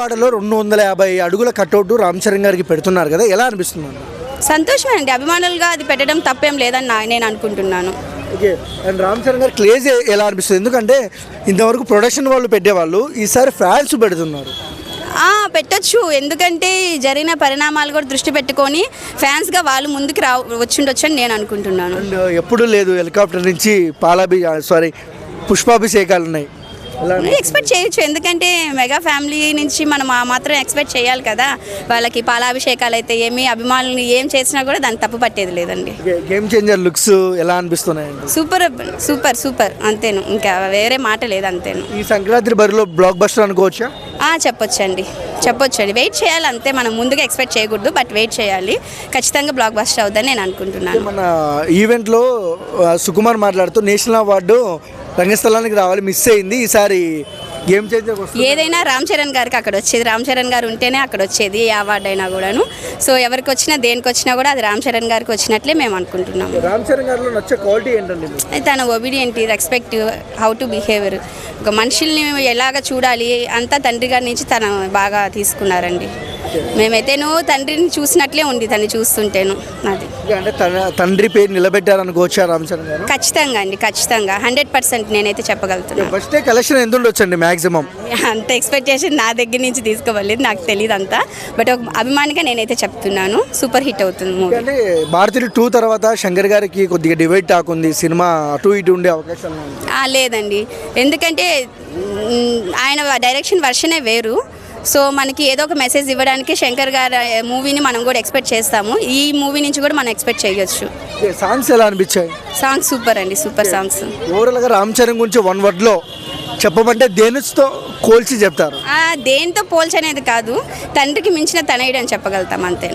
విజయవాడలో రెండు వందల యాభై అడుగుల కట్అవుట్ రామ్ చరణ్ గారికి పెడుతున్నారు కదా ఎలా అనిపిస్తుంది? సంతోషమే అండి. అభిమానులుగా అది పెట్టడం తప్పేం లేదని నేను అనుకుంటున్నాను. ఓకే. అండ్ రామ్ చరణ్ గారి క్లేజ్ ఎలా అనిపిస్తుంది? ఎందుకంటే ఇంతవరకు ప్రొడక్షన్ వాళ్ళు పెట్టేవాళ్ళు ఈసారి ఫ్యాన్స్ పెడుతున్నారు. పెట్టొచ్చు. ఎందుకంటే జరిగిన పరిణామాలు కూడా దృష్టి పెట్టుకొని ఫ్యాన్స్గా వాళ్ళు ముందుకు రా వచ్చిండొచ్చు అని నేను అనుకుంటున్నాను. ఎప్పుడు లేదు హెలికాప్టర్ నుంచి పాలాభి సారీ పుష్పాభిషేకాలు ఉన్నాయి. ఎక్స్పెక్ట్ చేయొచ్చు. ఎందుకంటే మెగా ఫ్యామిలీ నుంచి మనం ఆ మాత్రం ఎక్స్పెక్ట్ చేయాలి కదా. వాళ్ళకి పాలాభిషేకాలు అయితే ఏమి అభిమానులు ఏం చేసినా కూడా దాన్ని తప్పు పట్టేది లేదండి. గేమ్ చేంజర్ లుక్స్ ఎలా అనిపిస్తున్నాయండి సూపర్ సూపర్ సూపర్. అంతేను. ఇంకా వేరే మాట లేదు అంతేను. ఈ సంక్రాంతి బరిలో బ్లాక్ బస్టర్ అనుకోవచ్చా? ఆ, చెప్పొచ్చండి. చెప్పొచ్చండి. వెయిట్ చేయాలి అంతే. మనం ముందుగా ఎక్స్పెక్ట్ చేయకూడదు బట్ వెయిట్ చేయాలి. ఖచ్చితంగా బ్లాక్ బస్టర్ అవుతుందని నేను అనుకుంటున్నాను. మన ఈవెంట్లో సుకుమార్ మాట్లాడుతూ నేషనల్ అవార్డు రంగస్థలానికి రావాలి మిస్ అయింది. ఈసారి గేమ్ చేంజర్ వస్తుంది. ఏదైనా రామ్ చరణ్ గారికి అక్కడ వచ్చేది. రామ్ చరణ్ గారు ఉంటేనే అక్కడ వచ్చేది ఏ అవార్డు అయినా కూడాను. సో ఎవరికి వచ్చినా దేనికి వచ్చినా కూడా అది రామ్ చరణ్ గారికి వచ్చినట్లే మేము అనుకుంటున్నాము. రామ్ చరణ్ గారిలో నచ్చే క్వాలిటీ ఏంటండి? తన obedient respect how to behaviour ఒక మనుషుల్ని ఎలాగ చూడాలి అంతా తండ్రి గారి నుంచి తను బాగా తీసుకున్నారండి. మేమైతేను తండ్రిని చూసినట్లే ఉంది తను చూస్తుంటేను అది అంటే తండ్రి పేరు నిలబెట్టారు అనుకోవచ్చా గారు? ఖచ్చితంగా అండి ఖచ్చితంగా. హండ్రెడ్ పర్సెంట్ నేనైతే చెప్పగలుగుతున్నాను ఫస్ట్ డే కలెక్షన్ ఎంత మాక్సిమం? అంత ఎక్స్పెక్టేషన్ నా దగ్గర నుంచి తీసుకోవలేదు నాకు తెలియదు అంతా బట్ ఒక అభిమానిగా నేనైతే చెప్తున్నాను సూపర్ హిట్ అవుతుంది మూవీ. అంటే భారతీయుడు టూ తర్వాత శంకర్ గారికి కొద్దిగా డివైడ్ టాక్ ఉంది సినిమా అటు ఇటు ఉండే అవకాశాలు లేదండి. ఎందుకంటే ఆయన డైరెక్షన్ వర్షనే వేరు. సో మనకి ఏదో ఒక మెసేజ్ ఇవ్వడానికి శంకర్ గారి మూవీని మనం కూడా ఎక్స్పెక్ట్ చేస్తాము. ఈ మూవీ నుంచి కూడా మనం ఎక్స్పెక్ట్ చేయొచ్చు. సాంగ్స్ ఎలా అనిపించాయి? సాంగ్స్ సూపర్ అండి సూపర్ సాంగ్స్ ఓవరాల్గా రామ్ చరణ్ గురించి వన్ వర్డ్లో చెప్పమంటే దేనితో కోల్చి చెప్తారు? దేంతో పోల్చనేది కాదు తండ్రికి మించిన తనయుడు అని చెప్పగలుగుతాం అంతే.